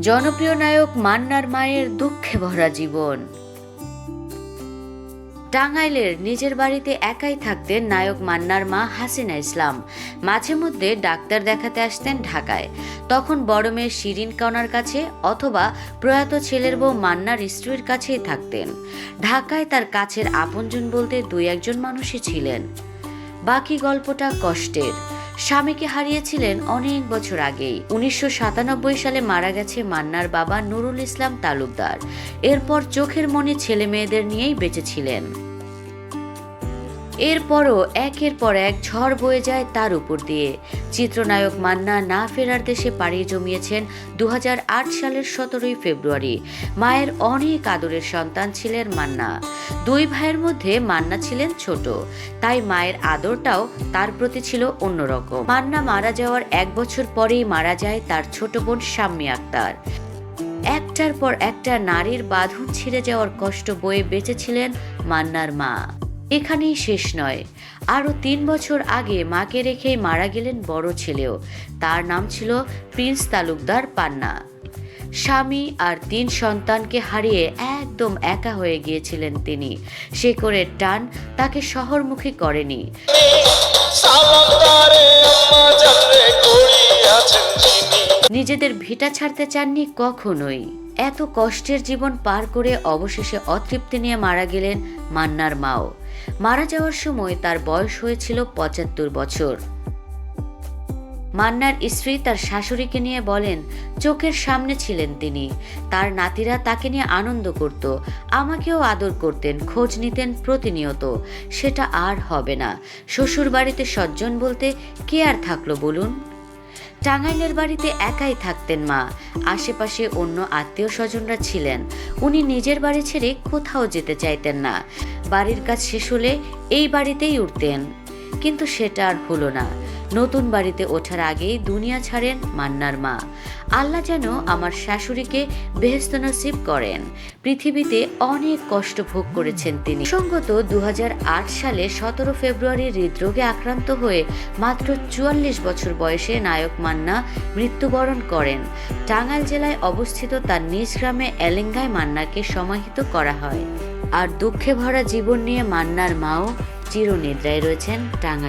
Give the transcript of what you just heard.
জনপ্রিয় নায়ক মান্নার মায়ের দুঃখে ভরা জীবন। টাঙ্গাইলের নিজের বাড়িতে একাই থাকতেন নায়ক মান্নার মা হাসিনা ইসলাম। মাঝে মধ্যে ডাক্তার দেখাতে আসতেন ঢাকায়। তখন বড় মেয়ে শিরিন কণার কাছে অথবা প্রয়াত ছেলের বউ মান্নার স্ত্রীর কাছেই থাকতেন। ঢাকায় তার কাছের আপনজন বলতে দুই একজন মানুষই ছিলেন। বাকি গল্পটা কষ্টের। স্বামীকে হারিয়েছিলেন অনেক বছর আগেই। উনিশশো সাতানব্বই সালে মারা গেছে মান্নার বাবা নুরুল ইসলাম তালুকদার। এরপর চোখের মনে ছেলে মেয়েদের নিয়েই বেঁচেছিলেন এরপরও একের পর এক ঝড় বয়ে যায় তার উপর দিয়ে। চিত্রনায়ক মান্না না ফেরার দেশে পাড়ি জমিয়েছেন দু হাজার আট সালের সতেরোই ফেব্রুয়ারি। মায়ের অনেক আদরের সন্তান ছিলেন মান্না। দুই ভাইয়ের মধ্যে মান্না ছিলেন ছোট। তাই মায়ের আদরটাও তার প্রতি ছিল অন্যরকম। মান্না মারা যাওয়ার এক বছর পরেই মারা যায় তার ছোট বোন শাম্মী আক্তার। একটার পর একটা নারীর বাঁধন ছিঁড়ে যাওয়ার কষ্ট বয়ে বেঁচেছিলেন মান্নার মা। এখানেই শেষ নয়। আরও তিন বছর আগে মাকে রেখেই মারা গেলেন বড় ছেলেও। তার নাম ছিল প্রিন্স তালুকদার পান্না। স্বামী আর তিন সন্তানকে হারিয়ে একদম একা হয়ে গিয়েছিলেন তিনি। সে করে টান তাকে শহরমুখী করেনি। নিজেদের ভিটা ছাড়তে চাননি কখনোই। এত কষ্টের জীবন পার করে অবশেষে অতৃপ্তি নিয়ে মারা গেলেন মান্নার মাও। মারা যাওয়ার সময় তার বয়স হয়েছিল পঁচাত্তর বছর। মান্নার স্ত্রী তার শাশুড়িকে নিয়ে বলেন, চোখের সামনে ছিলেন তিনি। তার নাতিরা তাকে নিয়ে আনন্দ করত, আমাকেও আদর করতেন, খোঁজ নিতেন প্রতিনিয়ত। সেটা আর হবে না। শ্বশুর বাড়িতে সজ্জন বলতে কে আর থাকল বলুন? টাঙ্গাইলের বাড়িতে একাই থাকতেন মা। আশেপাশে অন্য আত্মীয় স্বজনরা ছিলেন। উনি নিজের বাড়ি ছেড়ে কোথাও যেতে চাইতেন না। বাড়ির কাজ শেষ হলে এই বাড়িতেই উঠতেন। কিন্তু সেটা আর হলো না। নতুন বাড়িতে ওঠার আগেই দুনিয়া ছাড়েন মান্নার মা। আল্লাহ যেন আমার শাশুড়িকে বেহেস্ত নসিব করেন। পৃথিবীতে অনেক কষ্ট ভোগ করেছেন তিনি। সঙ্গত দু সালে সতেরো ফেব্রুয়ারি হৃদরোগে আক্রান্ত হয়ে মাত্র চুয়াল্লিশ বছর বয়সে নায়ক মান্না মৃত্যুবরণ করেন। টাঙ্গাইল জেলায় অবস্থিত তার নিজ গ্রামে এলেঙ্গায় মান্নাকে সমাহিত করা হয়। আর দুঃখে ভরা জীবন নিয়ে মান্নার মাও চিরনিদ্রায় রয়েছেন টাঙ্গাইল